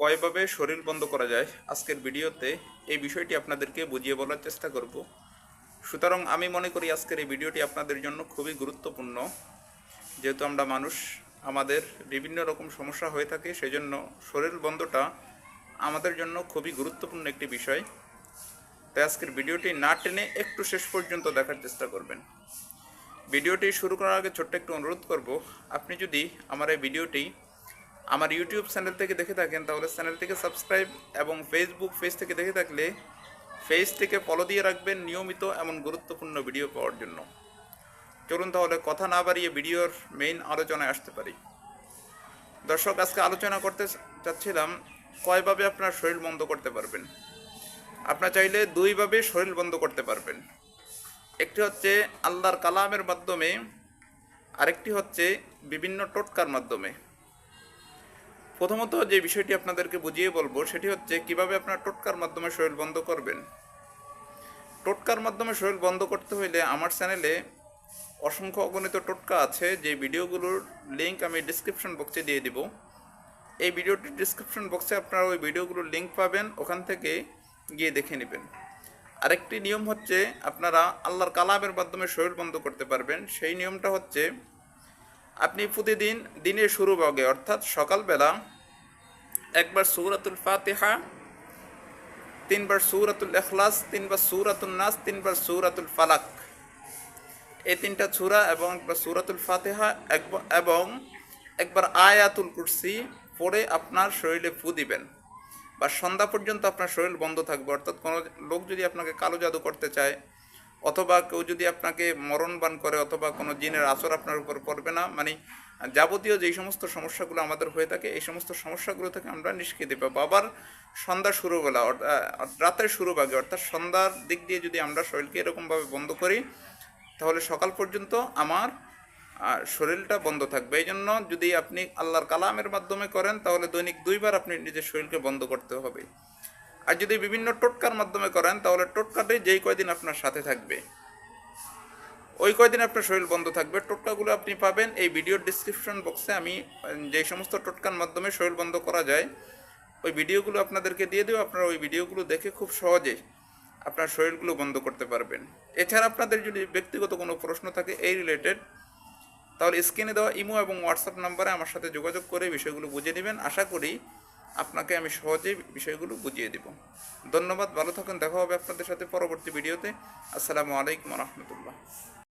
কয়ভাবে শরীর বন্ধ করা যায় আজকের ভিডিওতে এই বিষয়টি আপনাদেরকে বুঝিয়ে বলার চেষ্টা করব। সুতরাং আমি মনে করি আজকের এই ভিডিওটি আপনাদের জন্য খুবই গুরুত্বপূর্ণ। যেহেতু আমরা মানুষ, আমাদের বিভিন্ন রকম সমস্যা হয়ে থাকে, সেজন্য শরীর বন্ধটা আমাদের জন্য খুবই গুরুত্বপূর্ণ একটি বিষয়। তাই আজকের ভিডিওটি না টেনে একটু শেষ পর্যন্ত দেখার চেষ্টা করবেন। ভিডিওটি শুরু করার আগে ছোট্ট একটু অনুরোধ করব, আপনি যদি আমার এই ভিডিওটি আমার ইউটিউব চ্যানেল থেকে দেখে থাকেন, তাহলে চ্যানেলটিকে সাবস্ক্রাইব এবং ফেসবুক পেজ থেকে দেখে থাকলে পেজটিকে ফলো দিয়ে রাখবেন নিয়মিত এমন গুরুত্বপূর্ণ ভিডিও পাওয়ার জন্য। চলুন তাহলে কথা না বাড়িয়ে ভিডিওর মেইন আলোচনায় আসতে পারি। দর্শক, আজকে আলোচনা করতে চাচ্ছিলাম, কয়ভাবে আপনার শরীর বন্ধ করতে পারবেন? আপনার চাইলে দুইভাবে শরীর বন্ধ করতে পারবেন। একটি হচ্ছে আল্লাহর কালামের মাধ্যমে, আরেকটি হচ্ছে বিভিন্ন টোটকার মাধ্যমে। প্রথমত যে বিষয়টি আপনাদেরকে বুঝিয়ে বলব, সেটি হচ্ছে কীভাবে আপনার টোটকার মাধ্যমে শরীর বন্ধ করবেন। টোটকার মাধ্যমে শরীর বন্ধ করতে হইলে আমার চ্যানেলে অসংখ্য অগণিত টোটকা আছে, যে ভিডিওগুলোর লিঙ্ক আমি ডিসক্রিপশন বক্সে দিয়ে দিব। এই ভিডিওটির ডিসক্রিপশন বক্সে আপনারা ওই ভিডিওগুলোর লিঙ্ক পাবেন, ওখান থেকে গিয়ে দেখে নেবেন। আরেকটি নিয়ম হচ্ছে, আপনারা আল্লাহর কালামের মাধ্যমে শরীর বন্ধ করতে পারবেন। সেই নিয়মটা হচ্ছে আপনি প্রতিদিন দিনের শুরু ভাগে, অর্থাৎ সকালবেলা একবার সৌরাতুল ফাতেহা, তিনবার সৌরাতুল এখলাস তিনবার সৌরাতুল নাস, তিনবার সৌরাতুল ফালাক। এই তিনটা ছুরা এবং একবার সৌরাতুল ফাতেহা এবং একবার আয়াতুল কুরসি পড়ে আপনার শরীরে ফু দিবেন বা সন্ধ্যা পর্যন্ত আপনার শরীর বন্ধ থাকবে। অর্থাৎ কোনো লোক যদি আপনাকে কালো জাদু করতে চায় অথবা কেউ যদি আপনাকে মরণবান করে অথবা কোনো জিনের আসর আপনার উপর পড়বে না মানে যাবতীয় যেই সমস্ত সমস্যাগুলো আমাদের হয়ে থাকে এই সমস্ত সমস্যাগুলো থেকে আমরা নিষ্কৃতি পাবো। আবার সন্ধ্যা অর্থ- আহ, রাতের শুরু ভাগে অর্থাৎ সন্ধ্যার দিক দিয়ে যদি আমরা শরীরকে এরকমভাবে বন্ধ করি তাহলে সকাল পর্যন্ত আমার শরীরটা বন্ধ থাকবে। এই জন্য যদি আপনি আল্লাহর কালামের মাধ্যমে করেন তাহলে দৈনিক দুইবার আপনি নিজের শরীরকে বন্ধ করতে হবে। আর যদি বিভিন্ন টোটকার মাধ্যমে করেন তাহলে টোটকাটাই যেই কয়দিন আপনার সাথে থাকবে। ওই কয়দিন আপনার শরীর বন্ধ থাকবে। টোটকাগুলো আপনি পাবেন এই ভিডিওর ডিসক্রিপশন বক্সে আমি উম, যে সমস্ত টোটকার মাধ্যমে শরীর বন্ধ করা যায় ওই ভিডিওগুলো আপনাদেরকে দিয়ে দেবো। আপনারা ওই ভিডিওগুলো দেখে খুব সহজে আপনার শরীরগুলো বন্ধ করতে পারবেন। এছাড়া আপনাদের যদি ব্যক্তিগত কোনো প্রশ্ন থাকে এই রিলেটেড তাহলে স্ক্রিনে দেওয়া ইমো এবং হোয়াটসঅ্যাপ নাম্বারে আমার সাথে যোগাযোগ করে বিষয়গুলো বুঝে নেবেন। আশা করি আপনাকে আমি সহজেই বিষয়গুলো বুঝিয়ে দেব। ধন্যবাদ, ভালো থাকুন, দেখা হবে আপনাদের সাথে পরবর্তী ভিডিওতে। আসসালামু আলাইকুম রহমতুল্লাহ।